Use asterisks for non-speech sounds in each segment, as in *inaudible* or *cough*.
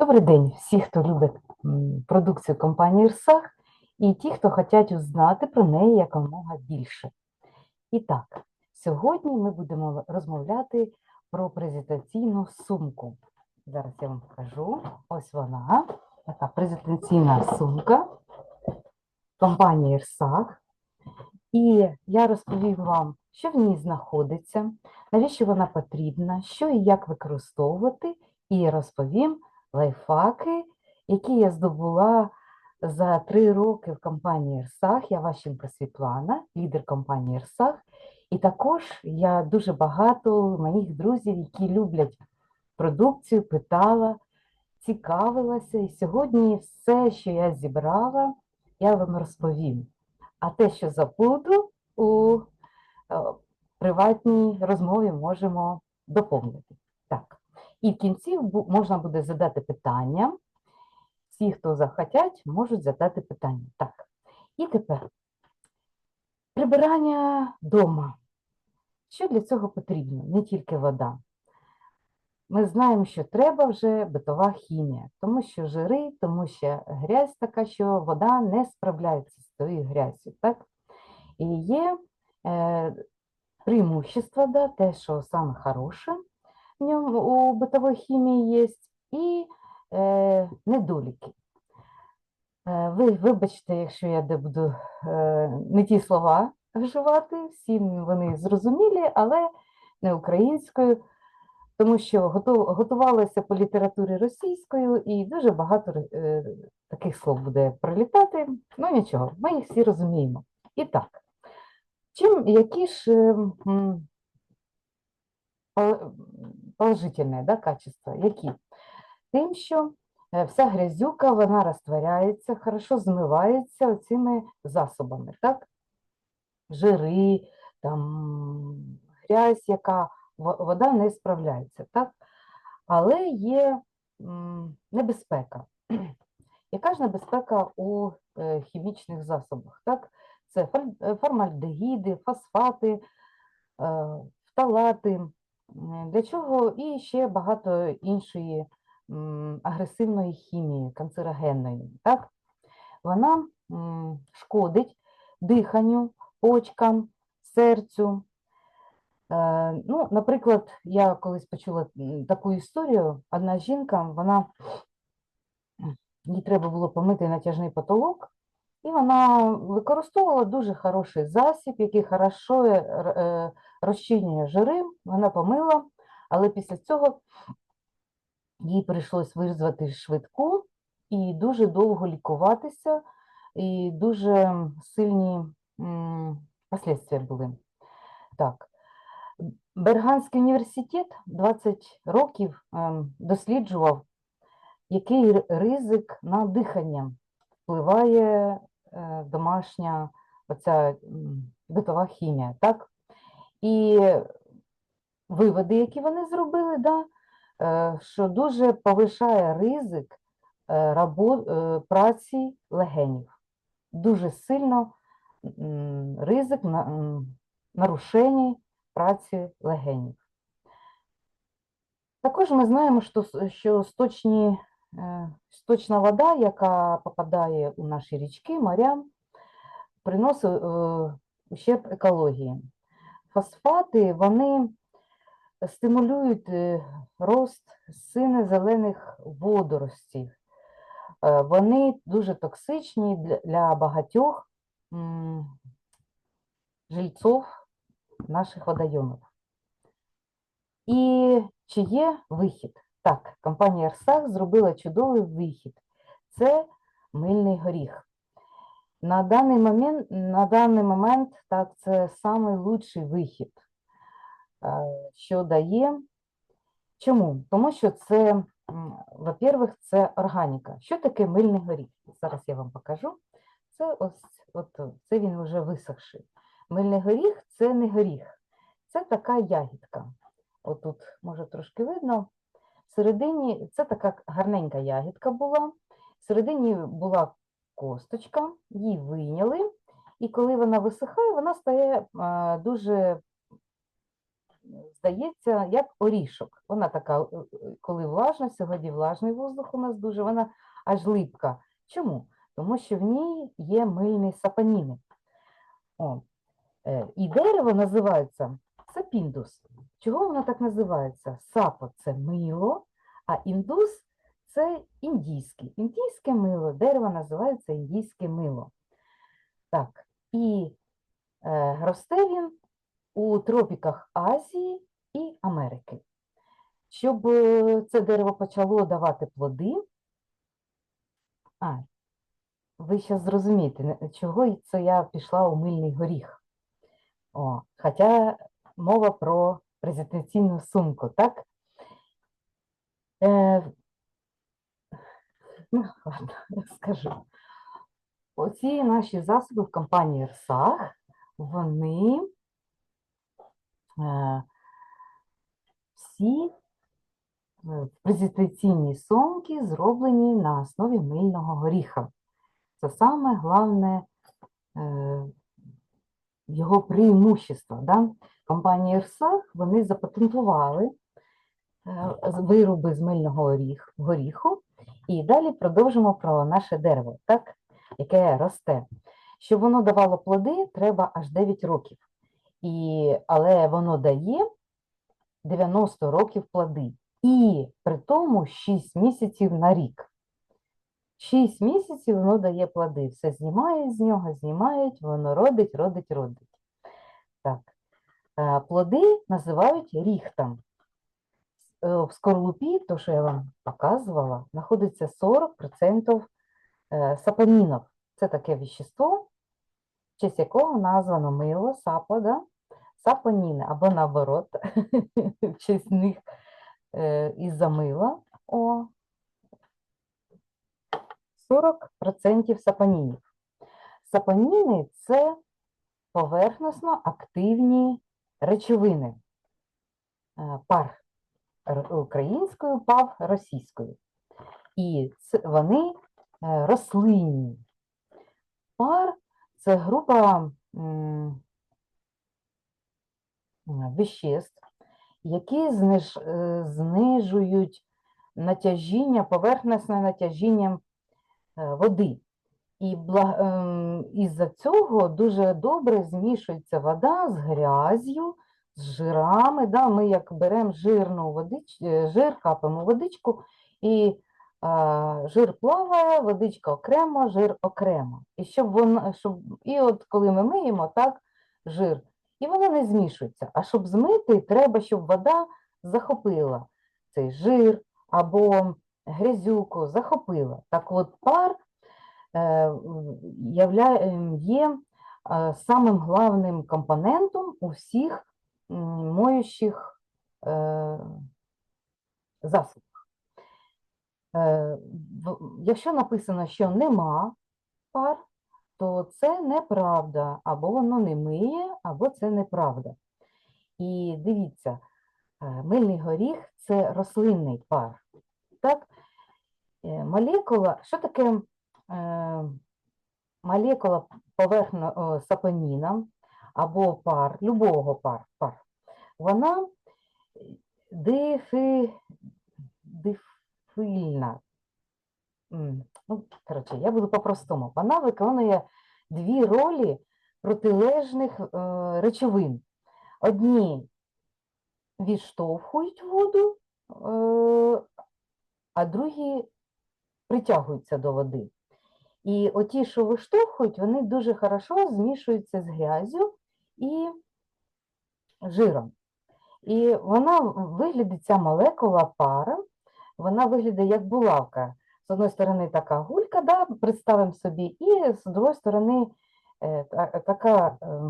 Добрий день всі, хто любить продукцію компанії РСАХ, і ті, хто хочуть узнати про неї якомога більше. І так, сьогодні ми будемо розмовляти про презентаційну сумку. Зараз я вам покажу. Ось вона, така презентаційна сумка компанії РСАХ. І я розповім вам, що в ній знаходиться, навіщо вона потрібна, що і як використовувати, і розповім лайфхаки, які я здобула за три роки в компанії РСАХ. Я Ващенко Світлана, лідер компанії РСАХ. І також я дуже багато моїх друзів, які люблять продукцію, питала, цікавилася. І сьогодні все, що я зібрала, я вам розповім. А те, що забуду, у е, приватній розмові можемо доповнити. Так. І в кінці можна буде задати питання. Всі, хто захотять, можуть задати питання. Так. І тепер прибирання вдома. Що для цього потрібно? Не тільки вода. Ми знаємо, що треба вже битова хімія, тому що жири, тому що грязь така, що вода не справляється з тою грязю. Так? І є е, преимущество, да, те, що саме хороше ньому у бытовой хімії є, і е, недоліки. Е, ви вибачте, якщо я буду е, не ті слова вживати, всім вони зрозумілі, але не українською, тому що готу- готувалася по літературі російською, і дуже багато е, таких слов буде пролітати. Ну нічого, ми їх всі розуміємо. І так, чим які ж е, пол- положительные да, качества, які? Тим, що е, вся грязюка, вона розтворяється, хорошо змивається цими засобами, так? Жири, там, грязь, яка вода не справляється, так? Але є небезпека. *clears throat* Яка ж небезпека у е, хімічних засобах? Так? Це е, формальдегіди, фосфати, е, фталати. Для чого і ще багато іншої агресивної хімії, канцерогенної. Так? Вона шкодить диханню, почкам, серцю. Е, Ну, наприклад, я колись почула таку історію. Одна жінка, вона їй треба було помити натяжний потолок, і вона використовувала дуже хороший засіб, який хорошо е, е, розчинює жири. Вона помила, але після цього їй прийшлось визвати швидку і дуже довго лікуватися, і дуже сильні м, последствия були. Так. Берганський університет 20 років ем, досліджував, який ризик на дихання впливає домашня оця битова хімія, так? І виводи, які вони зробили, да, е, що дуже повишає ризик е, е, праці легенів. Дуже сильно ризик на, м, нарушень праці легенів. Також ми знаємо, що, що сточні, е, сточна вода, яка попадає у наші річки, моря, приносить е, ущерб екології. Фосфати, вони стимулюють е, рост сине-зелених водоростей. Е, Вони дуже токсичні для, багатьох жильців наших водойомів. І чи є вихід? Так, компанія Арсах зробила чудовий вихід. Це мильний горіх. На даний момент, на даний момент так, це найкращий вихід, е, що дає. Чому? Тому що це, во-первых, це органіка. Що таке мильний горіх? Зараз я вам покажу. Це ось от, це він вже висохший. Мильний горіх це не горіх, це така ягідка. Отут, може, трошки видно. Всередині це така гарненька ягідка була. Всередині була косточка, її вийняли, і коли вона висихає, вона стає е, дуже здається, як орішок. Вона така, е, е, коли влажна, сьогодні влажний воздух у нас дуже, вона аж липка. Чому? Тому що в ній є мильні сапоніни. О. І дерево називається сапіндус. Чого воно так називається? Сапо це мило, а індус це індійське. Індійське мило, дерево називається індійське мило. Так, і е, росте він у тропіках Азії і Америки. Щоб е, це дерево почало давати плоди, а, ви зараз зрозумієте, чого це я пішла у мильний горіх. О, хоча мова про презентаційну сумку, так? Е, ну, ладно, *laughs* я скажу. Оці наші засоби в компанії РСАГ, вони е, всі е, презентаційні сумки зроблені на основі мильного горіха. Це саме головне е, його преимущество. Да? Компанія РСАГ, вони запатентували е, вироби з мильного горіху. І далі продовжимо про наше дерево, так? яке росте. Щоб воно давало плоди, треба аж 9 років. І, але воно дає 90 років плоди. І при тому 6 місяців на рік. 6 місяців воно дає плоди. Все знімають з нього, знімають, воно родить, родить, родить. Так. Е, Плоди називають ріхтом. Е, В скорлупі, то, що я вам показувала, знаходиться 40% е, сапонінів. Це таке вещество, в честь якого названо мило, сапо, да? сапоніни, або наоборот, *laughs* в честь них із-за мила. О, 40% сапонінів. Сапоніни – це поверхносно активні речовини. Е, Пар українською, пав російською. І вони е, рослинні. Пар це група веществ, які зниж, е, знижують натяжіння, поверхностне натяжіння води. І ем, із-за цього дуже добре змішується вода з грязю, з жирами. Да? Ми як беремо жирну водич... е, жир, капаємо водичку, і а, жир плаває, водичка окремо, жир окремо. І щоб воно, щоб... і от коли ми миємо, так, жир, і воно не змішується. А щоб змити, треба, щоб вода захопила цей жир або грязюку, захопила. Так от пар е, ем, є е, самим главним компонентом у всіх м, моющих е, засобах. Е, Якщо написано, що нема пар, то це неправда, або воно не миє, або це неправда. І дивіться, е, мильний горіх це рослинний пар. Так? Е, Молекула, що таке е, молекула поверхно сапоніна або пар, любого пар, пар, вона дифи, дифильна. Ну, коротше, я буду по-простому. Вона виконує дві ролі протилежних е, речовин. Одні відштовхують воду, а другі притягуються до води. І оті, що виштовхують, вони дуже хорошо змішуються з грязю і жиром. І вона в- виглядить, ця молекула пара, вона виглядає як булавка. З одної сторони така гулька, да, представимо собі, і з другої сторони е, та- така е,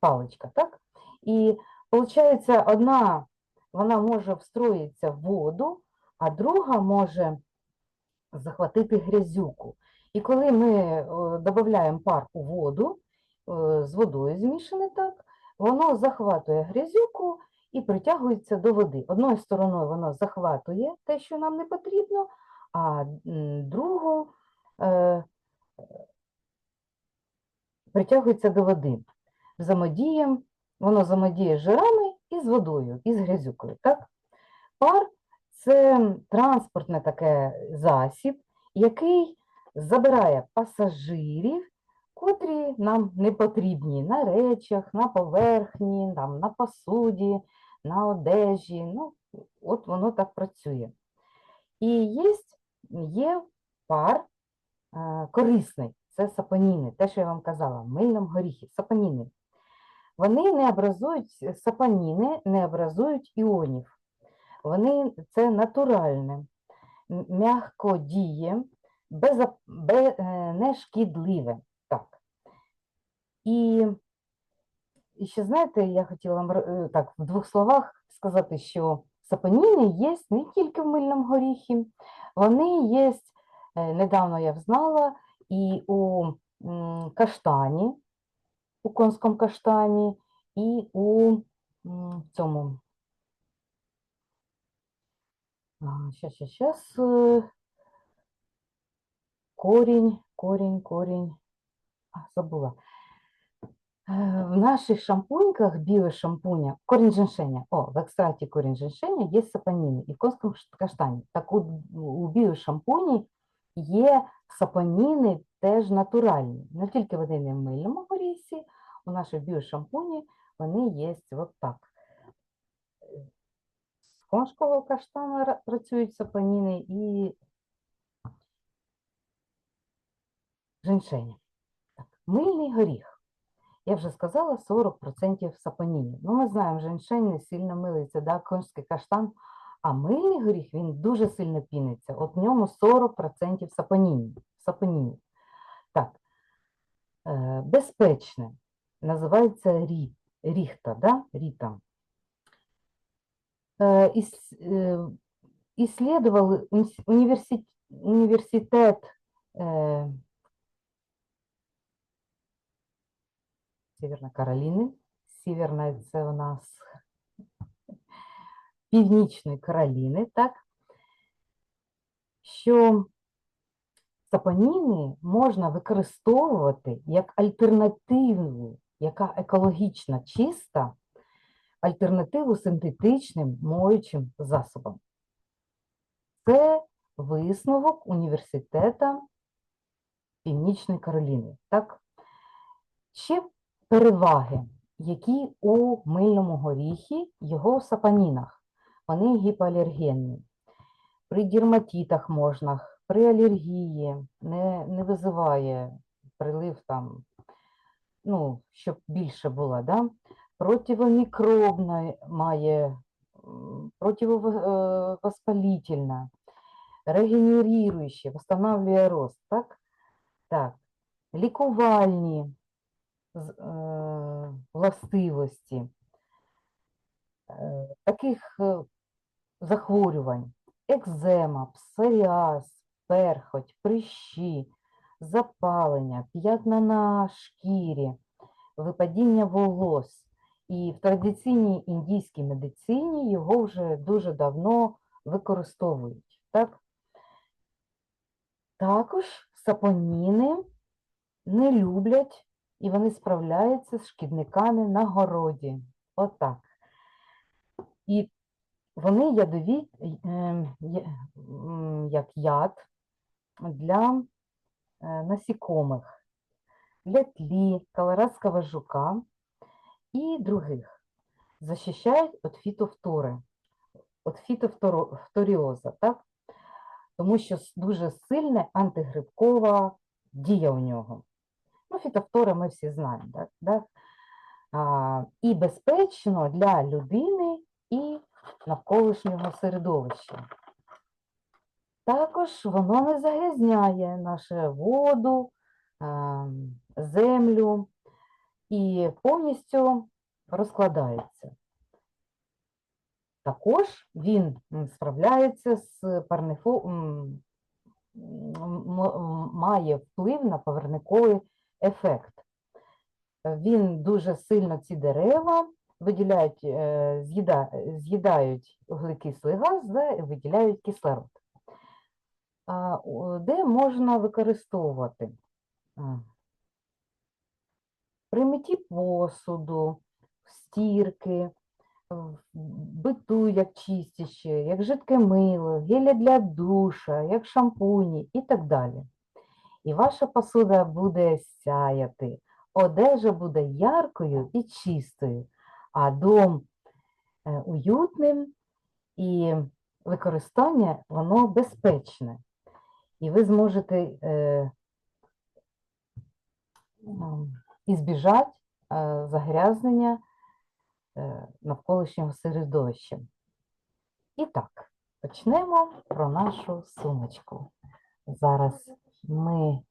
паличка. Так? І виходить, одна вона може встроїтися в воду, а друга може захватити грязюку. І коли ми додаємо пар у воду, е, з водою змішане так, воно захватує грязюку і притягується до води. Одною стороною воно захватує те, що нам не потрібно, а другу е, притягується до води. Взаємодієм, воно взаємодіє з жирами і з водою, і з грязюкою. Так? Пар це транспортне таке засіб, який забирає пасажирів, котрі нам не потрібні на речах, на поверхні, там, на посуді, на одежі. Ну, от воно так працює. І є, є пар е, корисний, це сапоніни, те, що я вам казала, в мильному горіхі, сапоніни. Вони не образують, сапоніни не образують іонів. Вони це натуральне, м- м'якодіє, беза- бе- е, нешкідливе. Так. І, і ще знаєте, я хотіла вам е, так в двох словах сказати, що сапоніни є не тільки в мильному горіхі, вони є, е, недавно я взнала, і у каштані, у конському каштані, і у цьому. Сейчас, сейчас, сейчас. Корінь, корінь, корінь. А, забула. Е, В наших шампуньках, біошампуня, корінь женьшеня, о, в екстраті корінь женьшеня є сапоніни і в конському каштані. Так у, у біошампуні є сапоніни теж натуральні. Не тільки вони не в мильному горісі, у наших біошампуні вони є от так. З конського каштана працюють сапоніни і женьшеня. Так, мильний горіх. Я вже сказала 40% сапонінів. Ну, ми знаємо, женьшень не сильно милиться, да, конський каштан, а мильний горіх він дуже сильно піниться. От в ньому 40% сапонінів. сапонінів. Так, е, безпечне. Називається рі, ріхта, да? ріта. Іс, е, исследовал университет, э, Северной Каролины. Северна це у нас *laughs* Північної Кароліни, так? Що сапоніни можна використовувати як альтернативу, яка екологічно чиста, альтернативу синтетичним моючим засобам. Це висновок університету Північної Кароліни. Так? Ще переваги, які у мильному горіхі, його в сапонінах. Вони гіпоалергенні. При дерматитах можна, при алергії не, не визиває прилив там, ну, щоб більше було, да? Противомікробна має, противовоспалительна, регенеруюче, восстанавливає рост, так? Так, лікувальні е, властивості е, таких е, захворювань, екзема, псоріаз, перхоть, прищі, запалення, п'ятна на шкірі, випадіння волос. І в традиційній індійській медицині його вже дуже давно використовують. Так? Також сапоніни не люблять і вони справляються з шкідниками на городі. Отак. І вони ядові, м, як яд для е, насікомих, для тлі, колорадського жука і других. Защищають від фітофтори, від фітофторіоза, так? Тому що дуже сильна антигрибкова дія у нього. Ну, фітофтори ми всі знаємо, так? так? А, і безпечно для людини і навколишнього середовища. Також воно не загрязняє нашу воду, ем, землю і повністю розкладається. Також він справляється з парнифо... має вплив на поверниковий ефект. Він дуже сильно ці дерева виділяють, е, з'їда- з'їдають вуглекислий газ і виділяють кислород. А, Де можна використовувати? При митті посуду, стірки, биту як чистяще, як жидке мило, гелі для душа, як шампуні і так далі. І ваша посуда буде сяяти, одежа буде яркою і чистою, а дом е, уютним і використання воно безпечне. І ви зможете е, м, ізбіжати е, загрязнення е, навколишнього середовища. І так, почнемо про нашу сумочку. Зараз ми